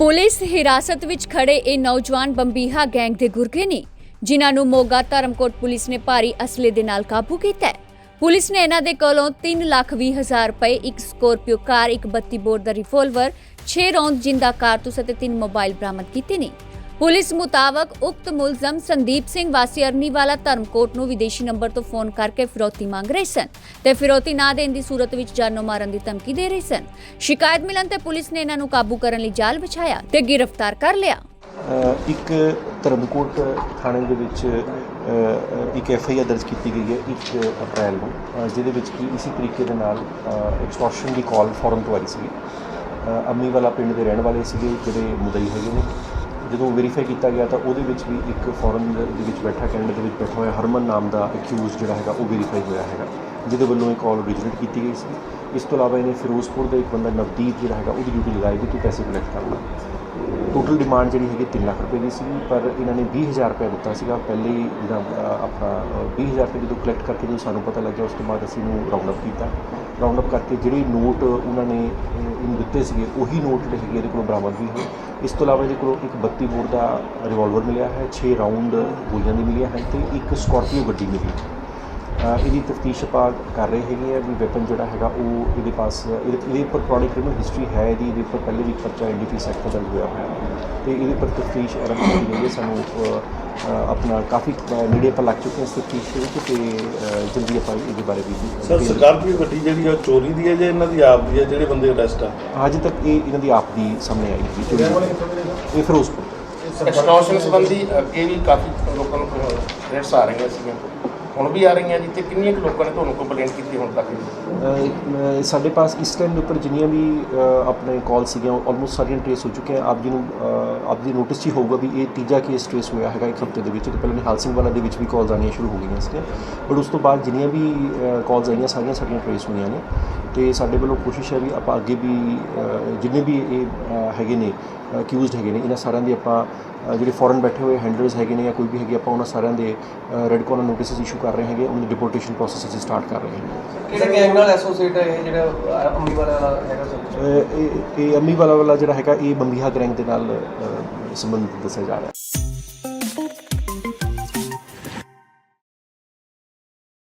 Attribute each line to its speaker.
Speaker 1: Police ਹਿਰਾਸਤ ਵਿੱਚ ਖੜੇ ਇਹ ਨੌਜਵਾਨ ਬੰਬੀਹਾ ਗੈਂਗ ਦੇ ਗੁਰਗੇ ਨੇ, ਜਿਨ੍ਹਾਂ ਨੂੰ ਮੋਗਾ ਧਰਮਕੋਟ ਪੁਲਿਸ ਨੇ ਭਾਰੀ ਅਸਲੇ ਦੇ ਨਾਲ ਕਾਬੂ ਕੀਤਾ ਹੈ। ਪੁਲਿਸ ਨੇ ਇਹਨਾਂ ਦੇ ਕੋਲੋਂ 3 ਲੱਖ ਵੀਹ ਹਜ਼ਾਰ ਰੁਪਏ, ਇੱਕ ਸਕੋਰਪੀਓ ਕਾਰ, ਇੱਕ 32 ਬੋਰ ਦਾ ਰਿਵੋਲਵਰ 6 ਰੌਂਦ ਜਿੰਦਾ ਕਾਰਤੂਸ ਅਤੇ 3 ਮੋਬਾਈਲ ਬਰਾਮਦ ਕੀਤੇ ਨੇ। ਪੁਲਿਸ ਮੁਤਾਬਕ ਉਕਤ ਮੁਲਜ਼ਮ ਸੰਦੀਪ ਸਿੰਘ ਵਾਸੀ ਅਰਨੀਵਾਲਾ ਧਰਮਕੋਟ ਨੂੰ ਵਿਦੇਸ਼ੀ ਨੰਬਰ ਤੋਂ ਫੋਨ ਕਰਕੇ ਫਿਰੌਤੀ ਮੰਗ ਰਹੇ ਸਨ ਤੇ ਫਿਰੌਤੀ ਨਾ ਦੇਣ ਦੀ ਸੂਰਤ ਵਿੱਚ ਜਾਨੋਂ ਮਾਰਨ ਦੀ ਧਮਕੀ ਦੇ ਰਹੇ ਸਨ। ਸ਼ਿਕਾਇਤ ਮਿਲਣ ਤੇ ਪੁਲਿਸ ਨੇ ਇਹਨਾਂ ਨੂੰ ਕਾਬੂ ਕਰਨ ਲਈ ਜਾਲ ਵਿਛਾਇਆ ਤੇ ਗ੍ਰਿਫਤਾਰ ਕਰ ਲਿਆ।
Speaker 2: ਅ, ਇੱਕ ਧਰਮਕੋਟ ਥਾਣੇ ਦੇ ਵਿੱਚ ਅ, ਅ, ਇੱਕ ਐਫ ਆਈ ਆਰ ਦਰਜ ਕੀਤੀ ਗਈ ਹੈ 1 ਅਪ੍ਰੈਲ ਨੂੰ ਅ, ਜਿਹਦੇ ਵਿੱਚ ਕਿ ਇਸੇ ਤਰੀਕੇ ਦੇ ਨਾਲ ਐਕਸਟੋਰਸ਼ਨ ਦੀ ਕਾਲ ਫੌਰਨ ਤੋਂ ਆਈ ਸੀ ਅੰਮੀ ਵਾਲਾ ਪਿੰਡ ਦੇ ਰਹਿਣ ਵਾਲੇ ਸੀਗੇ ਜਿਹੜੇ ਮੁਦਈ ਹੈਗੇ ਨੇ। ਜਦੋਂ ਵੈਰੀਫਾਈ ਕੀਤਾ ਗਿਆ ਤਾਂ ਉਹਦੇ ਵਿੱਚ ਵੀ ਇੱਕ ਫੋਰਨ ਦੇ ਵਿੱਚ ਬੈਠਾ ਕੈਨੇਡਾ ਦੇ ਵਿੱਚ ਬੈਠਾ ਹੋਇਆ ਹਰਮਨ ਨਾਮ ਦਾ ਅਕਿਊਜ਼ ਜਿਹੜਾ ਹੈਗਾ ਉਹ ਵੈਰੀਫਾਈ ਹੋਇਆ ਹੈਗਾ, ਜਿਹਦੇ ਵੱਲੋਂ ਇਹ ਕਾਲ ਓਰੀਜਿਨੇਟ ਕੀਤੀ ਗਈ ਸੀ। ਇਸ ਤੋਂ ਇਲਾਵਾ ਇਹਨੇ ਫਿਰੋਜ਼ਪੁਰ ਦਾ ਇੱਕ ਬੰਦਾ ਨਵਦੀਪ ਜਿਹੜਾ ਹੈਗਾ, ਉਹਦੀ ਡਿਊਟੀ ਲਗਾਈ ਵੀ ਤੂੰ ਪੈਸੇ ਕਲੈਕਟ ਕਰ ਲੈ ਟੋਟਲ ਡਿਮਾਂਡ ਜਿਹੜੀ ਹੈਗੀ 3 ਲੱਖ ਰੁਪਏ ਦੀ ਸੀ ਪਰ ਇਹਨਾਂ ਨੇ 20000 ਰੁਪਏ ਦਿੱਤਾ ਸੀਗਾ। ਪਹਿਲੇ ਜਿਹੜਾ ਆਪਣਾ ਅ, 20000 ਰੁਪਏ ਜਦੋਂ ਕਲੈਕਟ ਕਰਕੇ ਜਦੋਂ ਸਾਨੂੰ ਪਤਾ ਲੱਗਿਆ ਉਸ ਤੋਂ ਬਾਅਦ ਅਸੀਂ ਇਹਨੂੰ ਰਾਉਂਡ ਅਪ ਕੀਤਾ। ਰਾਉਂਡ ਅਪ ਕਰਕੇ ਜਿਹੜੇ ਨੋਟ ਉਹਨਾਂ ਨੇ ਇਹਨੂੰ ਦਿੱਤੇ ਸੀਗੇ ਉਹੀ ਨੋਟ ਜਿਹੜੇ ਹੈਗੇ ਇਹਦੇ ਕੋਲੋਂ ਬਰਾਮਦ ਵੀ ਹੋਏ। ਇਸ ਤੋਂ ਇਲਾਵਾ ਇਹਦੇ ਕੋਲੋਂ ਇੱਕ 32 ਬੋਰ ਦਾ ਰਿਵਾਲਵਰ ਮਿਲਿਆ ਹੈ 6 ਰਾਉਂਡ ਗੋਲੀਆਂ ਦੀ ਮਿਲੀਆਂ ਹਨ ਤੇ ਇੱਕ ਸਕਾਰਪੀਓ ਗੱਡੀ ਮਿਲੀ। ਇਹਦੀ ਤਫਤੀਸ਼ ਆਪਾਂ ਕਰ ਰਹੇ ਹੈਗੇ ਆ ਵੀ ਵੈਪਨ ਜਿਹੜਾ ਹੈਗਾ ਉਹ ਇਹਦੇ ਪਾਸ ਇਹਦੇ ਇਹਦੇ ਉੱਪਰ ਪੁਰਾਣੀ ਕ੍ਰਿਮੀਨਲ ਹਿਸਟਰੀ ਹੈ ਇਹਦੀ ਇਹਦੇ ਉੱਪਰ ਪਹਿਲੇ ਵੀ ਪਰਚਾ ਐਨਡੀਪੀਐਸ ਐਕਟ ਦਾ ਹੋਇਆ ਹੋਇਆ ਹੈ। ਤੇ ਇਹਦੇ ਉੱਪਰ ਤਫਤੀਸ਼ ਆਰੰਭ ਕੀਤੀ ਗਈ ਹੈ ਸਾਨੂੰ ਆਪਣਾ ਕਾਫੀ ਨੇੜੇ ਆਪਾਂ ਲੱਗ ਚੁੱਕੇ ਹਾਂ ਇਸ ਤਫਤੀਸ਼ ਦੇ ਵਿੱਚ ਤੇ ਜਲਦੀ ਆਪਾਂ ਇਹਦੇ ਬਾਰੇ ਵੀ
Speaker 3: ਸਰ
Speaker 2: clear-
Speaker 3: ਸਕਾਰਪੀਓ ਗੱਡੀ ਜਿਹੜੀ ਆ ਚੋਰੀ ਦੀ ਹੈ ਜਾਂ ਇਹਨਾਂ ਦੀ ਆਪ ਦੀ ਹੈ ਜਿਹੜੇ ਬੰਦੇ ਅਰੈਸਟ ਆ?
Speaker 2: ਅਜੇ ਤੱਕ ਇਹ ਇਹਨਾਂ ਦੀ ਆਪ ਦੀ ਸਾਹਮਣੇ ਆਈ ਜੀ ਚੋਰੀ ਦੀ। ਇਹ ਫਿਰੋਜ਼ਪੁਰ।
Speaker 4: ਐਕਸਟੋਰਸ਼ਨ ਸੰਬੰਧੀ ਅੱਗੇ ਵੀ ਕਾਫੀ ਲੋਕਾਂ ਨੂੰ ਥ੍ਰੈਟਸ ਆ ਰਹੀਆਂ ਸੀਗੀਆਂ। ਹੁਣ ਵੀ ਆ ਰਹੀਆਂ ਜੀ ਤੇ ਕਿੰਨੀਆਂ ਕੁ ਲੋਕਾਂ ਨੇ ਤੁਹਾਨੂੰ ਕੰਪਲੇਂਟ ਕੀਤੀ ਹੁਣ ਤੱਕ?
Speaker 2: ਅ, ਸਾਡੇ ਪਾਸ ਇਸ ਟਾਈਮ ਦੇ ਉੱਪਰ ਜਿੰਨੀਆਂ ਵੀ ਅ, ਆਪਣੇ ਕਾਲ ਸੀਗੀਆਂ ਆਲਮੋਸਟ ਸਾਰੀਆਂ ਟ੍ਰੇਸ ਹੋ ਚੁੱਕੀਆਂ। ਆਪ ਜੀ ਨੂੰ ਅ, ਆਪ ਜੀ ਨੋਟਿਸ 'ਚ ਹੀ ਹੋਊਗਾ ਵੀ ਇਹ ਤੀਜਾ ਕੇਸ ਟ੍ਰੇਸ ਹੋਇਆ ਹੈਗਾ ਇੱਕ ਹਫ਼ਤੇ ਦੇ ਵਿੱਚ ਤੇ ਪਹਿਲਾਂ ਨਿਹਾਲ ਸਿੰਘ ਵਾਲਾ ਦੇ ਵਿੱਚ ਵੀ ਕਾਲਸ ਆਉਣੀਆਂ ਸ਼ੁਰੂ ਹੋ ਗਈਆਂ ਸੀਗੀਆਂ। ਬਟ ਉਸ ਤੋਂ ਬਾਅਦ ਜਿੰਨੀਆਂ ਵੀ ਕਾਲਸ ਆਈਆਂ ਸਾਰੀਆਂ ਸਾਡੀਆਂ ਟ੍ਰੇਸ ਹੋਈਆਂ ਨੇ। ਤੇ ਸਾਡੇ ਵੱਲੋਂ ਕੋਸ਼ਿਸ਼ ਹੈ ਵੀ ਆਪਾਂ ਅੱਗੇ ਵੀ ਜਿੰਨੇ ਵੀ ਇਹ ਹੈਗੇ ਨੇ ਅਕਿਊਜ਼ਡ ਹੈਗੇ ਨੇ ਇਹਨਾਂ ਸਾਰਿਆਂ ਦੀ ਆਪਾਂ ਜਿਹੜੇ ਫੋਰਨ ਬੈਠੇ ਹੋਏ ਹੈਂਡਲਰਸ ਹੈਗੇ ਨੇ ਜਾਂ ਕੋਈ ਵੀ ਹੈਗੇ ਆਪਾਂ ਉਹਨਾਂ ਸਾਰਿਆਂ ਦੇ ਰੈੱਡ ਕਾਰਨਰ ਨੋਟਿਸਸ ਇਸ਼ੂ ਕਰ ਰਹੇ ਹੈਗੇ ਉਹਨਾਂ ਦੀ ਡਿਪੋਰਟੇਸ਼ਨ ਪ੍ਰੋਸੈਸ ਅਸੀਂ ਸਟਾਰਟ ਕਰ ਰਹੇ ਹਾਂ
Speaker 5: ਕਿਹੜੇ ਗੈਂਗ ਨਾਲ ਐਸੋਸੀਏਟ ਹੈ ਇਹ ਜਿਹੜਾ ਅੰਮੀ ਵਾਲਾ ਹੈਗਾ ਸਰ?
Speaker 2: ਇਹ ਇਹ ਅੰਮੀ ਵਾਲਾ ਵਾਲਾ ਜਿਹੜਾ ਹੈਗਾ ਇਹ ਬੰਬੀਹਾ ਗੈਂਗ ਦੇ ਨਾਲ ਸੰਬੰਧਿਤ ਦੱਸਿਆ ਜਾ ਰਿਹਾ। ਹੈ